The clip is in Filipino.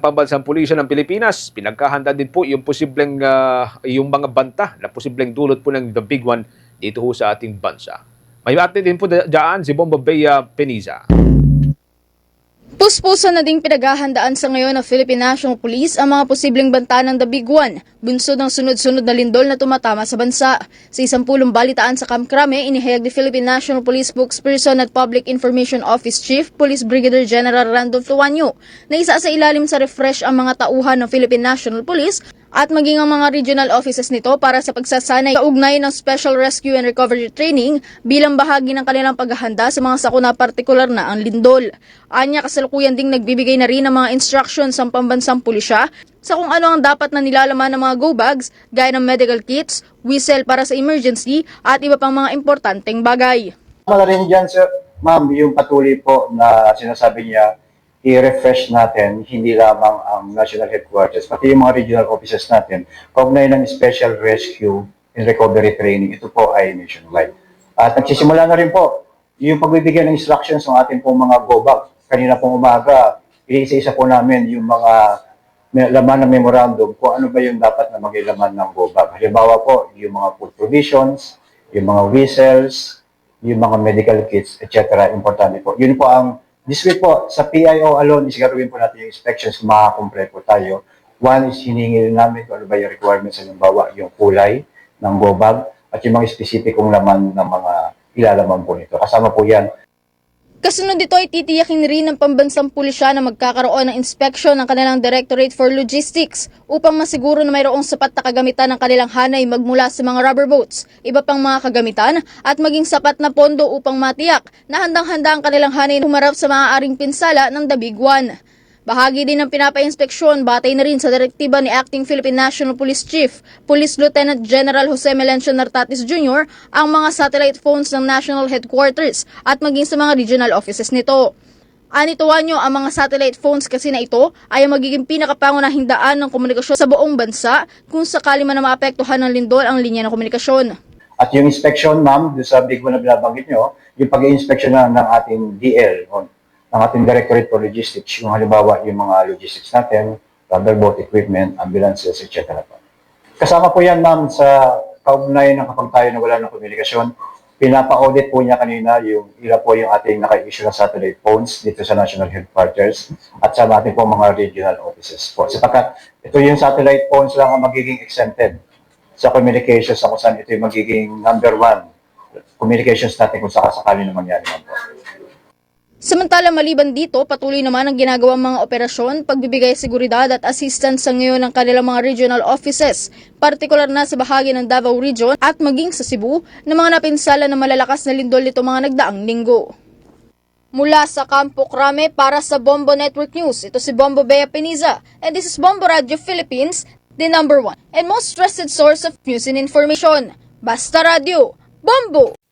Pambansang Pulisya ng Pilipinas, pinagkahanda din po yung posibleng ah, yung mga banta na posibleng dulot po ng The Big One dito ho sa ating bansa. May atin din po dyan si Bomba Bea Peniza. Puspusan na ding pinaghahandaan sa ngayon ng Philippine National Police ang mga posibleng banta ng The Big One, bunsod ng sunod-sunod na lindol na tumatama sa bansa. Sa isang pulong balitaan sa Kamkrame, inihayag ni Philippine National Police spokesperson at Public Information Office Chief, Police Brigadier General Randolph Luanyo, na isa sa ilalim sa refresh ang mga tauhan ng Philippine National Police at maging ang mga regional offices nito para sa pagsasanay sa ugnay ng Special Rescue and Recovery Training bilang bahagi ng kanilang paghahanda sa mga sakuna partikular na ang lindol. Anya kasalukuyan ding nagbibigay na rin ng mga instructions ang pambansang pulisya sa kung ano ang dapat na nilalaman ng mga go bags gaya ng medical kits, whistle para sa emergency at iba pang mga importanteng bagay. Na rin dyan, sir, ma'am, yung patuloy po na sinasabi niya, i-refresh natin hindi lamang ang national headquarters, pati yung mga regional offices natin, kaugnay ng special rescue and recovery training, ito po ay nationwide. At nagsisimula na rin po yung pagbibigay ng instructions ng ating pong mga go-back. Kanina pong umaga, isa-isa po namin yung mga laman ng memorandum kung ano ba yung dapat na maging laman ng go-bag. Halimbawa po, yung mga food provisions, yung mga whistles, yung mga medical kits, etc. Importante po. Yun po ang, this week po, sa PIO alone, is gagawin po natin yung inspections kung makakomplete po tayo. One is hiningi namin kung ano ba yung requirements, halimbawa yung kulay ng go bag at yung mga specificong laman ng mga ilalaman po nito. Kasama po yan Kasunod dito ay titiyakin rin ng pambansang pulisya na magkakaroon ng inspeksyon ng kanilang Directorate for Logistics upang masiguro na mayroong sapat na kagamitan ng kanilang hanay magmula sa mga rubber boats, iba pang mga kagamitan at maging sapat na pondo upang matiyak na handang-handa ang kanilang hanay humarap sa maaaring pinsala ng The Big One. Bahagi din ng pinapa-inspeksyon batay na rin sa direktiba ni Acting Philippine National Police Chief, Police Lieutenant General Jose Melencio Nartatis Jr. ang mga satellite phones ng National Headquarters at maging sa mga regional offices nito. Anituan nyo ang mga satellite phones kasi na ito ay magiging pinakapangunahing daan ng komunikasyon sa buong bansa kung sakali man na maapektuhan ng lindol ang linya ng komunikasyon. At yung inspection, ma'am, sa big one na binabanggit nyo, yung pag-inspection na ng ating DL, ng ating Directorate for Logistics, yung halimbawa yung mga logistics natin, rubber boat equipment, ambulances, etc. Kasama po yan, ma'am, sa kaugnay ng kapag tayo nawala ng komunikasyon, pinapa-audit po niya kanina yung ila po yung ating naka-issue na satellite phones dito sa national headquarters at sa ating po mga regional offices po. Sapagkat ito yung satellite phones lang ang magiging exempted sa communications sa kung saan ito yung magiging number one communications natin kung sakasakali na mangyari man po. Samantala maliban dito, patuloy naman ang ginagawang mga operasyon, pagbibigay seguridad at assistance sa ngayon ng kanilang mga regional offices, partikular na sa bahagi ng Davao Region at maging sa Cebu na mga napinsala na malalakas na lindol nito mga nagdaang linggo. Mula sa Campo Crame para sa Bombo Network News, ito si Bombo Bea Peniza and this is Bombo Radio Philippines, the number one and most trusted source of news and information. Basta Radio, Bombo!